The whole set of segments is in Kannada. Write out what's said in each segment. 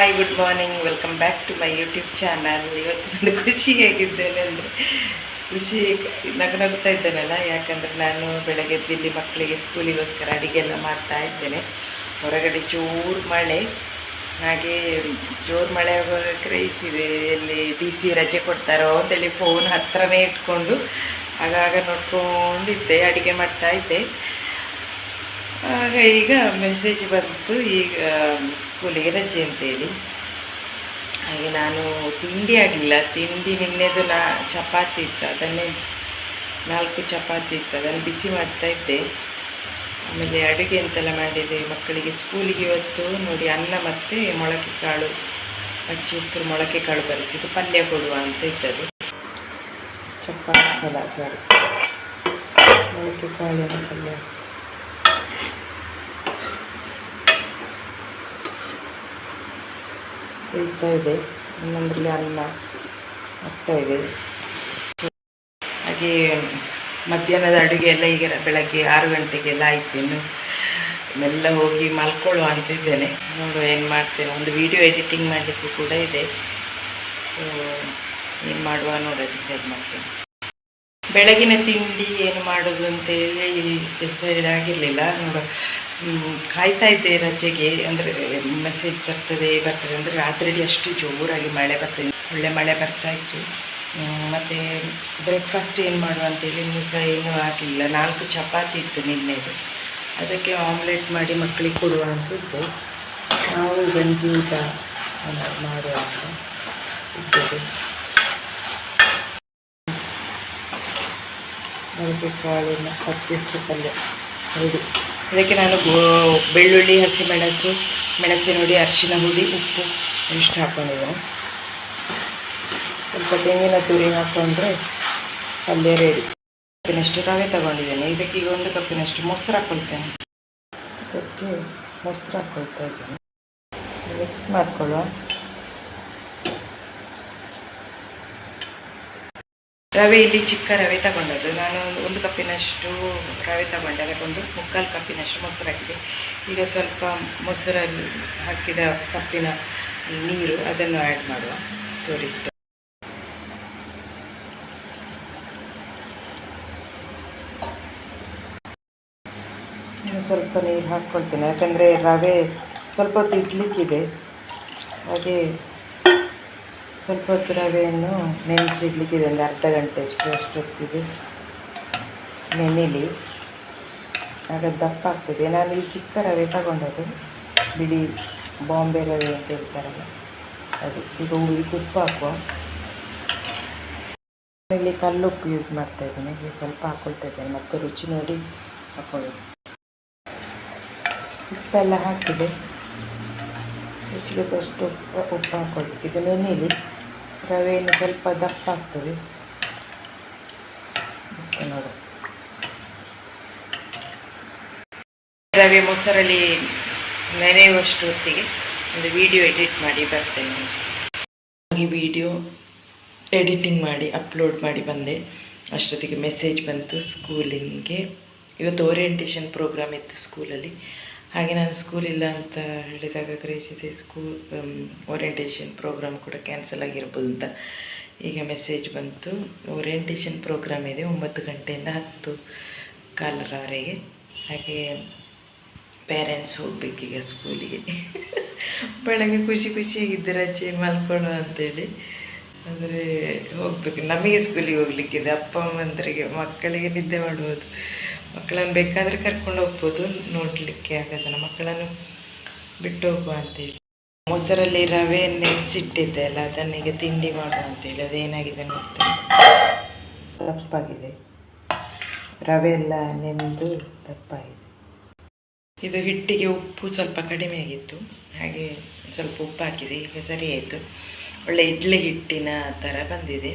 Hi good morning welcome back to my YouTube channel ಇವತ್ತು ನಾನು ಖುಷಿಯಾಗಿದ್ದೇನೆ ಅಂದರೆ ಖುಷಿ ನಗು ನಗುತ್ತಾ ಇದ್ದೇನಲ್ಲ? ಯಾಕಂದರೆ ನಾನು ಬೆಳಗ್ಗೆ ಎದ್ದು ಇಲ್ಲಿ ಮಕ್ಕಳಿಗೆ ಸ್ಕೂಲಿಗೋಸ್ಕರ ಅಡಿಗೆ ಎಲ್ಲ ಮಾಡ್ತಾ ಇದ್ದೇನೆ. ಹೊರಗಡೆ ಜೋರು ಮಳೆ. ಹಾಗೆ ಜೋರು ಮಳೆ ಆಗುವಾಗ ಕ್ರೈಸಿದೆ ಎಲ್ಲಿ ಡಿ ಸಿ ರಜೆ ಕೊಡ್ತಾರೋ ಅಂತೇಳಿ ಫೋನ್ ಹತ್ತಿರನೇ ಇಟ್ಕೊಂಡು ಆಗಾಗ ನೋಡ್ಕೊಂಡಿದ್ದೆ, ಅಡುಗೆ ಮಾಡ್ತಾ ಇದ್ದೆ. ಆಗ ಈಗ ಮೆಸೇಜ್ ಬಂತು, ಈಗ ಸ್ಕೂಲಿಗೆ ರಜೆ ಅಂತೇಳಿ. ಹಾಗೆ ನಾನು ತಿಂಡಿ ಆಗಲಿಲ್ಲ ತಿಂಡಿ ನಿನ್ನೆದು ನಾ ಚಪಾತಿ ಇತ್ತು. ಅದನ್ನೇ ನಾಲ್ಕು ಚಪಾತಿ ಇತ್ತು. ಅದನ್ನು ಬಿಸಿ ಮಾಡ್ತಾ ಇದ್ದೆ. ಆಮೇಲೆ ಅಡುಗೆ ಅಂತೆಲ್ಲ ಮಾಡಿದೆ. ಮಕ್ಕಳಿಗೆ ಸ್ಕೂಲಿಗೆ ಇವತ್ತು ನೋಡಿ ಅನ್ನ ಮತ್ತು ಮೊಳಕೆ ಕಾಳು ಹಚ್ಚಿಸ್ರು ಹೆಸರು ಮೊಳಕೆ ಕಾಳು ಬರೆಸಿದ್ದು ಪಲ್ಯ ಕೊಡುವ ಅಂತ ಇದ್ದದು ಚಪಾತಿ ಸಾರಿ ಮೊಳಕೆ ಕಾಳಿನ ಪಲ್ಯ. ಇಡ್ತಾ ಇದೆ. ಇನ್ನೊಂದರಲ್ಲಿ ಅನ್ನ ಆಗ್ತಾ ಇದೆ. ಹಾಗೆ ಮಧ್ಯಾಹ್ನದ ಅಡುಗೆ ಎಲ್ಲ ಈಗ ಬೆಳಗ್ಗೆ ಆರು ಗಂಟೆಗೆಲ್ಲ ಇನ್ನು. ಎಲ್ಲ ಹೋಗಿ ಮಲ್ಕೊಳ್ಳುವ ಅಂತಿದ್ದೇನೆ ನೋಡುವ ಏನು ಮಾಡ್ತೇನೆ. ಒಂದು ವಿಡಿಯೋ ಎಡಿಟಿಂಗ್ ಮಾಡಲಿಕ್ಕೂ ಕೂಡ ಇದೆ. ಸೊ ಏನು ಮಾಡುವ ನೋಡ ಡಿಸೈಡ್ ಮಾಡ್ತೇನೆ. ಬೆಳಗಿನ ತಿಂಡಿ ಏನು ಮಾಡೋದು ಅಂತೇಳಿ ಡಿಸೈಡ್ ಆಗಿರಲಿಲ್ಲ. ನೋಡು ಹ್ಮ್, ಕಾಯ್ತಾ ಇದ್ದೆ ರಜೆಗೆ ಅಂದರೆ ಮೆಸೇಜ್ ಬರ್ತದೆ ಬರ್ತದೆ ಅಂದರೆ ರಾತ್ರಿಯಲ್ಲಿ ಅಷ್ಟು ಜೋರಾಗಿ ಮಳೆ ಬರ್ತದೆ ಒಳ್ಳೆ ಮಳೆ ಬರ್ತಾ ಇತ್ತು. ಮತ್ತೆ ಬ್ರೇಕ್ಫಾಸ್ಟ್ ಏನು ಮಾಡುವ ಅಂತೇಳಿ ಇನ್ನೂ ಸಹ ಏನೂ ಆಗಲಿಲ್ಲ ನಾಲ್ಕು ಚಪಾತಿ ಇತ್ತು ನಿನ್ನೆದು. ಅದಕ್ಕೆ ಆಮ್ಲೆಟ್ ಮಾಡಿ ಮಕ್ಕಳಿಗೆ ಕೊಡುವ ಅಂತ ಇತ್ತು. ನಾವು ಗಂಜಿ ಊಟ ಮಾಡುವ ಅಂತ ಇದ್ದೇವೆ. ಕಾಳಿನ ಪಚ್ಚೆಸು ಪಲ್ಯ ರೆಡಿ ಅದಕ್ಕೆ ನಾನು ಗೋ- ಬೆಳ್ಳುಳ್ಳಿ, ಹಸಿಮೆಣಸು, ಮೆಣಸಿನ ಹುಡಿ, ಅರಿಶಿನ ಹುಡಿ, ಉಪ್ಪು ಇಷ್ಟು ಹಾಕ್ಕೊಂಡಿದ್ದೀನಿ ಸ್ವಲ್ಪ ತೆಂಗಿನ ತುರಿ ಹಾಕ್ಕೊಂಡ್ರೆ ಪಲ್ಯ ರೆಡಿ ಕಪ್ಪಿನಷ್ಟು ರವೆ ತಗೊಂಡಿದ್ದೇನೆ. ಇದಕ್ಕೆ ಈಗ ಒಂದು ಕಪ್ಪಿನಷ್ಟು ಮೊಸರು ಹಾಕ್ಕೊಳ್ತೇನೆ ಅದಕ್ಕೆ ಮೊಸರು ಹಾಕ್ಕೊಳ್ತಾ ಇದ್ದೇನೆ. ಮಿಕ್ಸ್ ಮಾಡ್ಕೊಳ್ಳುವ ರವೆ ಇಲ್ಲಿ ಚಿಕ್ಕ ರವೆ ತಗೊಂಡದ್ದು. ನಾನು ಒಂದು ಕಪ್ಪಿನಷ್ಟು ರವೆ ತಗೊಂಡೆ. ಅದಕ್ಕೊಂದು ಮುಕ್ಕಾಲು ಕಪ್ಪಿನಷ್ಟು ಮೊಸರು ಹಾಕಿದೆ. ಈಗ ಸ್ವಲ್ಪ ಮೊಸರಲ್ಲಿ ಹಾಕಿದ ಕಪ್ಪಿನ ನೀರು ಅದನ್ನು ಆ್ಯಡ್ ಮಾಡುವ. ತೋರಿಸ್ತೇನೆ. ಸ್ವಲ್ಪ ನೀರು ಹಾಕ್ಕೊಳ್ತೇನೆ. ಯಾಕಂದರೆ ರವೆ ಸ್ವಲ್ಪ ಹೊತ್ತು ಇಡ್ಲಿಕ್ಕಿದೆ. ಹಾಗೆ ಸ್ವಲ್ಪ ಹೊತ್ತು ರವೆಯನ್ನು ನೆನೆಸಿಡ್ಲಿಕ್ಕಿದೆ, ಒಂದು ಅರ್ಧ ಗಂಟೆ ಅಷ್ಟು, ಅಷ್ಟೊತ್ತಿಗೆ. ನೆನೆಲಿ ಆಗ ದಪ್ಪ ಆಗ್ತದೆ. ನಾನು ಈ ಚಿಕ್ಕ ರವೆ ತಗೊಂಡದ್ದು. ಬಿಡಿ ಬಾಂಬೆ ರವೆ ಅಂತ ಹೇಳ್ತಾರಲ್ಲ ಅದು. ಈಗ ಉಳಿಗೆ ಉಪ್ಪು ಹಾಕುವ. ಇಲ್ಲಿ ಕಲ್ಲುಪ್ಪು ಯೂಸ್ ಮಾಡ್ತಾ ಇದ್ದೀನಿ. ಈಗ ಸ್ವಲ್ಪ ಹಾಕೊಳ್ತಾ ಇದ್ದೇನೆ. ಮತ್ತೆ ರುಚಿ ನೋಡಿ ಹಾಕೊಳ್ಳಿ. ಉಪ್ಪೆಲ್ಲ ಹಾಕಿದೆ. ರುಚಿಗೆ ತಷ್ಟು ಉಪ್ಪು ಹಾಕೊಳ್ಳಿ. ಇದು ನೆನೆಲಿ ರವೆ ಇನ್ನು ಸ್ವಲ್ಪ ದಪ್ಪ ಆಗ್ತದೆ. ನೋಡು. ರವೆ ಮೊಸರಲ್ಲಿ ನೆನೆಯುವಷ್ಟು ಹೊತ್ತಿಗೆ ಒಂದು ವಿಡಿಯೋ ಎಡಿಟ್ ಮಾಡಿ ಬರ್ತೇನೆ. ಹಾಗೆ ವಿಡಿಯೋ ಎಡಿಟಿಂಗ್ ಮಾಡಿ ಅಪ್ಲೋಡ್ ಮಾಡಿ ಬಂದೆ. ಅಷ್ಟೊತ್ತಿಗೆ ಮೆಸೇಜ್ ಬಂತು ಸ್ಕೂಲಿಂಗೆ ಇವತ್ತು ಓರಿಯೆಂಟೇಷನ್ ಪ್ರೋಗ್ರಾಮ್ ಇತ್ತು ಸ್ಕೂಲಲ್ಲಿ ಹಾಗೆ ನಾನು ಸ್ಕೂಲ್ ಇಲ್ಲ ಅಂತ ಹೇಳಿದಾಗ ಗ್ರಹಿಸಿದೆ ಸ್ಕೂಲ್ ಓರಿಯೆಂಟೇಷನ್ ಪ್ರೋಗ್ರಾಮ್ ಕೂಡ ಕ್ಯಾನ್ಸಲ್ ಆಗಿರ್ಬೋದು ಅಂತ. ಈಗ ಮೆಸೇಜ್ ಬಂತು. ಓರಿಯೆಂಟೇಷನ್ ಪ್ರೋಗ್ರಾಮ್ ಇದೆ ಒಂಬತ್ತು ಗಂಟೆಯಿಂದ ಹತ್ತು ಕಾಲರವರೆಗೆ. ಹಾಗೆ ಪೇರೆಂಟ್ಸ್ ಹೋಗಬೇಕೀಗ ಸ್ಕೂಲಿಗೆ ಬೆಳಗ್ಗೆ ಖುಷಿ ಖುಷಿಯಾಗಿದ್ದೆ ರಜೆ ಮಲ್ಕೊಳ್ಳೋ ಅಂತೇಳಿ. ಅಂದರೆ ಹೋಗ್ಬೇಕು. ನಮಗೆ ಸ್ಕೂಲಿಗೆ ಹೋಗ್ಲಿಕ್ಕಿದೆ. ಅಪ್ಪ ಅಮ್ಮಂದರಿಗೆ ಮಕ್ಕಳಿಗೆ ನಿದ್ದೆ ಮಾಡ್ಬೋದು ಮಕ್ಕಳನ್ನು ಬೇಕಾದರೆ ಕರ್ಕೊಂಡು ಹೋಗ್ಬೋದು. ನೋಡಲಿಕ್ಕೆ ಆಗೋದಲ್ಲ ಮಕ್ಕಳನ್ನು ಬಿಟ್ಟು ಹೋಗುವ ಅಂತೇಳಿ ಮೊಸರಲ್ಲಿ ರವೆ ನೆನೆಸಿಟ್ಟಿದ್ದೆ ಅಲ್ಲ ಅದನ್ನೀಗ ತಿಂಡಿ ಮಾಡುವ ಅಂತೇಳಿ ಅದೇನಾಗಿದೆ ನೋಡ್ತೇನೆ ತಪ್ಪಾಗಿದೆ. ರವೆ ಎಲ್ಲ ನೆನೆದು ತಪ್ಪಾಗಿದೆ. ಇದು ಹಿಟ್ಟಿಗೆ ಉಪ್ಪು ಸ್ವಲ್ಪ ಕಡಿಮೆ ಆಗಿತ್ತು. ಹಾಗೆ ಸ್ವಲ್ಪ ಉಪ್ಪು ಹಾಕಿದೆ. ಈಗ ಸರಿ ಆಯಿತು. ಒಳ್ಳೆ ಇಡ್ಲಿ ಹಿಟ್ಟಿನ ಥರ ಬಂದಿದೆ.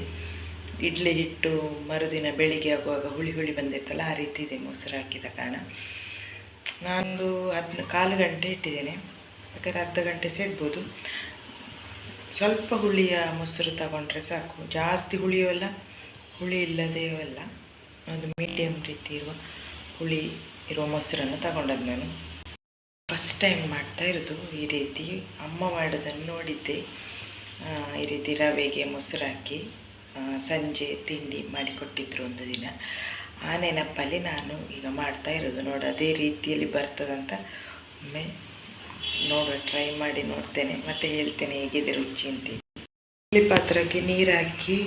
ಇಡ್ಲಿ ಹಿಟ್ಟು ಮರುದಿನ ಬೆಳಿಗ್ಗೆ ಆಗುವಾಗ ಹುಳಿ ಹುಳಿ ಬಂದಿತ್ತಲ್ಲ ಆ ರೀತಿ ಇದೆ ಮೊಸರು ಹಾಕಿದ ಕಾರಣ. ನಾನೊಂದು ಹದ್ ಕಾಲು ಗಂಟೆ ಇಟ್ಟಿದ್ದೇನೆ. ಯಾಕಂದರೆ ಅರ್ಧ ಗಂಟೆ ಸಹ ಇಡ್ಬೋದು ಸ್ವಲ್ಪ ಹುಳಿಯ ಮೊಸರು ತಗೊಂಡ್ರೆ ಸಾಕು. ಜಾಸ್ತಿ ಹುಳಿಯೂ ಅಲ್ಲ, ಹುಳಿ ಇಲ್ಲದೆಯೂ ಅಲ್ಲ. ಒಂದು ಮೀಡಿಯಮ್ ರೀತಿ ಇರುವ ಹುಳಿ ಇರುವ ಮೊಸರನ್ನು ತಗೊಂಡದ್ದು ನಾನು. ಫಸ್ಟ್ ಟೈಮ್ ಮಾಡ್ತಾ ಇರೋದು ಈ ರೀತಿ. ಅಮ್ಮ ಮಾಡೋದನ್ನು ನೋಡಿದ್ದೆ. ಈ ರೀತಿ ರವೆಗೆ ಮೊಸರು ಹಾಕಿ. ಸಂಜೆ ತಿಂಡಿ ಮಾಡಿಕೊಟ್ಟಿದ್ರು ಒಂದು ದಿನ ಆ ನೆನಪಲ್ಲಿ ನಾನು ಈಗ ಮಾಡ್ತಾ ಇರೋದು ನೋಡು ಅದೇ ರೀತಿಯಲ್ಲಿ ಬರ್ತದಂತ ಒಮ್ಮೆ ನೋಡುವ ಟ್ರೈ ಮಾಡಿ ನೋಡ್ತೇನೆ ಮತ್ತೆ ಹೇಳ್ತೇನೆ ಹೇಗಿದೆ ರುಚಿ ಅಂತ ಇಲ್ಲಿ ಪಾತ್ರಕ್ಕೆ ನೀರು ಹಾಕಿ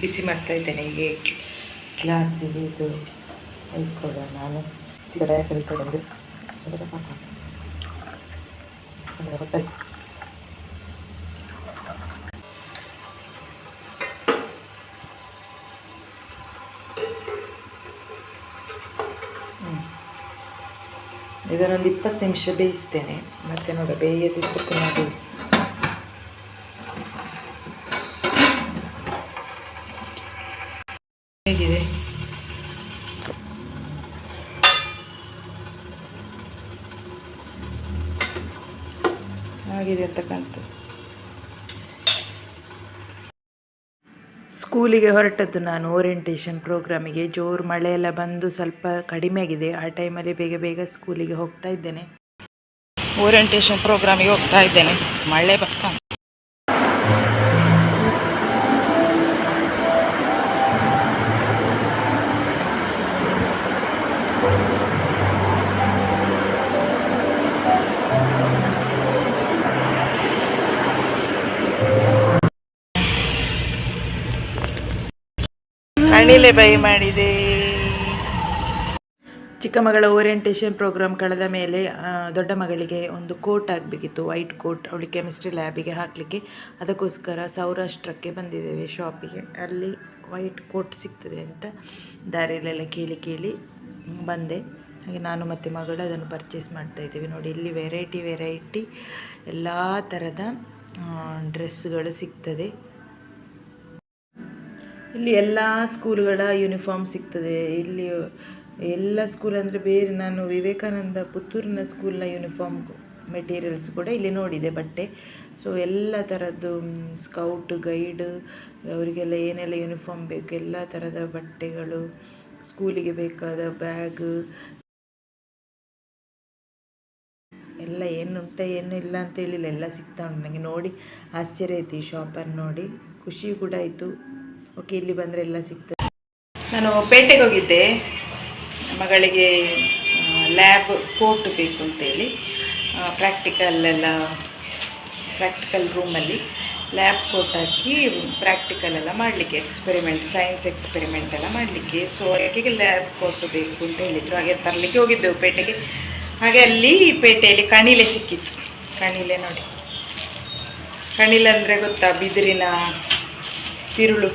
ಬಿಸಿ ಮಾಡ್ತಾ ಇದ್ದೇನೆ ಹೀಗೆ ಗ್ಲಾಸಿಗೆ ಇದು ಇಟ್ಕೊಡ ನಾನು ಸಿಗಡೆ ಸ್ವಲ್ಪ ಗೊತ್ತಾಯ್ತು ಇದನ್ನೊಂದು ಇಪ್ಪತ್ತು ನಿಮಿಷ ಬೇಯಿಸ್ತೇನೆ. ಮತ್ತೆ ನೋಡ ಬೇಯದಿದ್ದು ಪುನಃ ಬೇಯಿಸಿ ಹೇಗಿದೆ? ಆಗಿದೆ ಅಂತ ಕಾಣ್ತದೆ ಸ್ಕೂಲಿಗೆ ಹೊರಟದ್ದು ನಾನು ಓರಿಯೆಂಟೇಷನ್ ಪ್ರೋಗ್ರಾಮಿಗೆ. ಜೋರು ಎಲ್ಲ ಬಂದು ಸ್ವಲ್ಪ ಕಡಿಮೆ ಆಗಿದೆ ಆ ಟೈಮಲ್ಲಿ ಬೇಗ ಬೇಗ ಸ್ಕೂಲಿಗೆ ಹೋಗ್ತಾ ಇದ್ದೇನೆ. ಓರಿಯೆಂಟೇಷನ್ ಪ್ರೋಗ್ರಾಮಿಗೆ ಹೋಗ್ತಾ ಇದ್ದೇನೆ. ಮಳೆ ಬರ್ತಾ ಅಣಿಲೆ ಬೈ ಮಾಡಿದೆ. ಚಿಕ್ಕ ಮಗಳ ಓರಿಯೆಂಟೇಷನ್ ಪ್ರೋಗ್ರಾಮ್ ಕಳೆದ ಮೇಲೆ ದೊಡ್ಡ ಮಗಳಿಗೆ ಒಂದು ಕೋಟ್ ಆಗಬೇಕಿತ್ತು ವೈಟ್ ಕೋಟ್ ಅವಳಿಗೆ ಕೆಮಿಸ್ಟ್ರಿ ಲ್ಯಾಬಿಗೆ ಹಾಕಲಿಕ್ಕೆ. ಅದಕ್ಕೋಸ್ಕರ ಸೌರಾಷ್ಟ್ರಕ್ಕೆ ಬಂದಿದ್ದೇವೆ ಶಾಪಿಗೆ ಅಲ್ಲಿ ವೈಟ್ ಕೋಟ್ ಸಿಗ್ತದೆ ಅಂತ ದಾರಿಯಲ್ಲೆಲ್ಲ ಕೇಳಿ ಕೇಳಿ ಬಂದೆ. ಹಾಗೆ ನಾನು ಮತ್ತು ಮಗಳು ಅದನ್ನು ಪರ್ಚೇಸ್ ಮಾಡ್ತಾ ಇದ್ದೀವಿ. ನೋಡಿ, ಇಲ್ಲಿ ವೆರೈಟಿ ವೆರೈಟಿ ಎಲ್ಲ ಥರದ ಡ್ರೆಸ್ಗಳು ಸಿಗ್ತದೆ. ಇಲ್ಲಿ ಎಲ್ಲ ಸ್ಕೂಲ್ಗಳ ಯೂನಿಫಾರ್ಮ್ ಸಿಗ್ತದೆ. ಇಲ್ಲಿ ಎಲ್ಲ ಸ್ಕೂಲ್ ಅಂದರೆ ಬೇರೆ, ನಾನು ವಿವೇಕಾನಂದ ಪುತ್ತೂರಿನ ಸ್ಕೂಲ್ನ ಯೂನಿಫಾರ್ಮ್ ಮೆಟೀರಿಯಲ್ಸ್ ಕೂಡ ಇಲ್ಲಿ ನೋಡಿದೆ ಬಟ್ಟೆ. ಸೊ ಎಲ್ಲ ಥರದ್ದು ಸ್ಕೌಟ್ ಗೈಡ್ ಅವರಿಗೆಲ್ಲ ಏನೆಲ್ಲ ಯೂನಿಫಾರ್ಮ್ ಬೇಕು, ಎಲ್ಲ ಥರದ ಬಟ್ಟೆಗಳು ಸ್ಕೂಲಿಗೆ ಬೇಕಾದ ಬ್ಯಾಗ್ ಎಲ್ಲ ಏನುಂಟ ಏನು ಇಲ್ಲ ಅಂತ ಹೇಳಿಲ್ಲ, ಎಲ್ಲ ಸಿಗ್ತಾ ಉಂಟು. ನನಗೆ ನೋಡಿ, ಆಶ್ಚರ್ಯ ಐತಿ ಈ ಶಾಪನ್ನು ನೋಡಿ. ಖುಷಿ ಕೂಡ ಆಯಿತು. ಓಕೆ, ಇಲ್ಲಿ ಬಂದರೆ ಎಲ್ಲ ಸಿಗ್ತದೆ. ನಾನು ಪೇಟೆಗೆ ಹೋಗಿದ್ದೆ. ಮಗಳಿಗೆ ಲ್ಯಾಬ್ ಕೋಟ್ ಬೇಕು ಅಂತೇಳಿ. ಪ್ರಾಕ್ಟಿಕಲ್ ಎಲ್ಲ ಪ್ರಾಕ್ಟಿಕಲ್ ರೂಮಲ್ಲಿ ಲ್ಯಾಬ್ ಕೋಟ್ ಹಾಕಿ ಪ್ರಾಕ್ಟಿಕಲ್ ಎಲ್ಲ ಮಾಡಲಿಕ್ಕೆ ಎಕ್ಸ್ಪೆರಿಮೆಂಟ್ ಸೈನ್ಸ್ ಎಕ್ಸ್ಪೆರಿಮೆಂಟ್ ಎಲ್ಲ ಮಾಡಲಿಕ್ಕೆ. ಸೊ ಅದಕ್ಕೆ ಲ್ಯಾಬ್ ಕೋಟ್ ಬೇಕು ಅಂತ ಹೇಳಿದರು. ಹಾಗೆ ತರಲಿಕ್ಕೆ ಹೋಗಿದ್ದೆವು ಪೇಟೆಗೆ. ಹಾಗೆ ಅಲ್ಲಿ ಪೇಟೆಯಲ್ಲಿ ಕಣಿಲೆ ಸಿಕ್ಕಿತ್ತು. ಕಣಿಲೆ ನೋಡಿ. ಕಣಿಲೆ ಅಂದರೆ ಗೊತ್ತಾ, ಬಿದಿರಿನ ತಿರುಳು.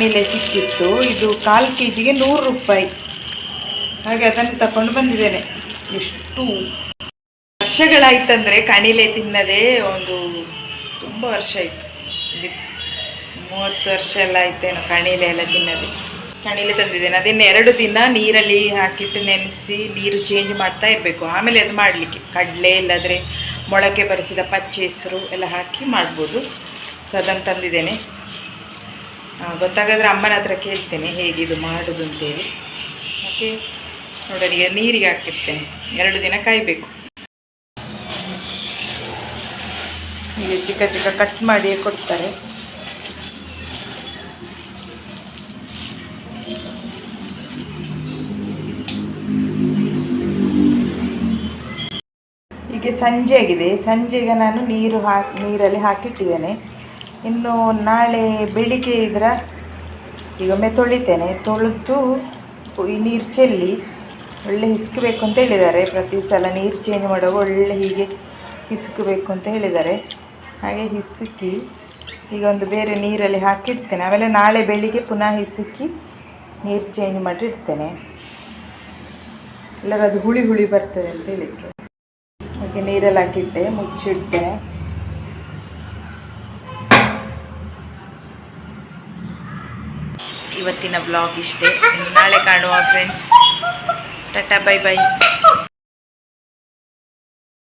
ಕಣಿಲೆ ಸಿಕ್ಕಿತ್ತು. ಇದು ಕಾಲು ಕೆ ಜಿಗೆ ನೂರು ರೂಪಾಯಿ. ಹಾಗೆ ಅದನ್ನು ತಗೊಂಡು ಬಂದಿದ್ದೇನೆ. ಎಷ್ಟು ವರ್ಷಗಳಾಯ್ತಂದರೆ ಕಣಿಲೆ ತಿನ್ನದೇ ಒಂದು ತುಂಬ ವರ್ಷ ಆಯಿತು. ಮೂವತ್ತು ವರ್ಷ ಎಲ್ಲ ಆಯ್ತೇನೋ ಕಣಿಲೆ ಎಲ್ಲ ತಿನ್ನದೆ. ಕಣಿಲೆ ತಂದಿದ್ದೇನೆ. ಅದನ್ನು ಎರಡು ದಿನ ನೀರಲ್ಲಿ ಹಾಕಿಟ್ಟು ನೆನೆಸಿ ನೀರು ಚೇಂಜ್ ಮಾಡ್ತಾ ಇರಬೇಕು. ಆಮೇಲೆ ಅದು ಮಾಡಲಿಕ್ಕೆ. ಕಡಲೆ, ಇಲ್ಲಾದರೆ ಮೊಳಕೆ ಬರಿಸಿದ ಪಚ್ಚೆ, ಹೆಸರು ಎಲ್ಲ ಹಾಕಿ ಮಾಡ್ಬೋದು. ಸೊ ಅದನ್ನು ತಂದಿದ್ದೇನೆ. ಗೊತ್ತಾಗಾದ್ರೆ ಅಮ್ಮನ ಹತ್ರ ಕೇಳ್ತೇನೆ ಹೇಗೆ ಇದು ಮಾಡೋದು ಅಂತೇಳಿ. ಮತ್ತು ನೋಡಿ ಈಗ ನೀರಿಗೆ ಹಾಕಿರ್ತೇನೆ ಎರಡು ದಿನ ಕಾಯಬೇಕು. ಹೀಗೆ ಚಿಕ್ಕ ಚಿಕ್ಕ ಕಟ್ ಮಾಡಿ ಕೊಡ್ತಾರೆ. ಹೀಗೆ ಸಂಜೆ ಆಗಿದೆ ಸಂಜೆಗೆ ನಾನು ನೀರು ಹಾಕಿ, ನೀರಲ್ಲಿ ಹಾಕಿಟ್ಟಿದ್ದೇನೆ. ಇನ್ನು ನಾಳೆ ಬೆಳಿಗ್ಗೆ ಇದರ ಈಗೊಮ್ಮೆ ತೊಳಿತೇನೆ. ತೊಳೆದು ಈ ನೀರು ಚೆಲ್ಲಿ ಒಳ್ಳೆ ಹಿಸ್ಕಬೇಕು ಅಂತ ಹೇಳಿದ್ದಾರೆ. ಪ್ರತಿ ಸಲ ನೀರು ಚೇಂಜ್ ಮಾಡುವಾಗ ಒಳ್ಳೆ ಹೀಗೆ ಹಿಸ್ಕಬೇಕು ಅಂತ ಹೇಳಿದ್ದಾರೆ. ಹಾಗೆ ಹಿಸುಕಿ ಈಗ ಒಂದು ಬೇರೆ ನೀರಲ್ಲಿ ಹಾಕಿಡ್ತೇನೆ. ಆಮೇಲೆ ನಾಳೆ ಬೆಳಿಗ್ಗೆ ಪುನಃ ಹಿಸುಕಿ ನೀರು ಚೇಂಜ್ ಮಾಡಿ ಇಡ್ತೇನೆ ಅದು ಹುಳಿ ಹುಳಿ ಬರ್ತದೆ ಅಂತ ಹೇಳಿದರು. ಹಾಗೆ ನೀರಲ್ಲಿ ಹಾಕಿಟ್ಟೆ ಮುಚ್ಚಿಡ್ತೇನೆ ಇವತ್ತಿನ ಬ್ಲಾಗ್ ಇಷ್ಟೇ. ನಾಳೆ ಕಾಣುವ ಫ್ರೆಂಡ್ಸ್ ಟಾಟಾ ಬೈ ಬೈ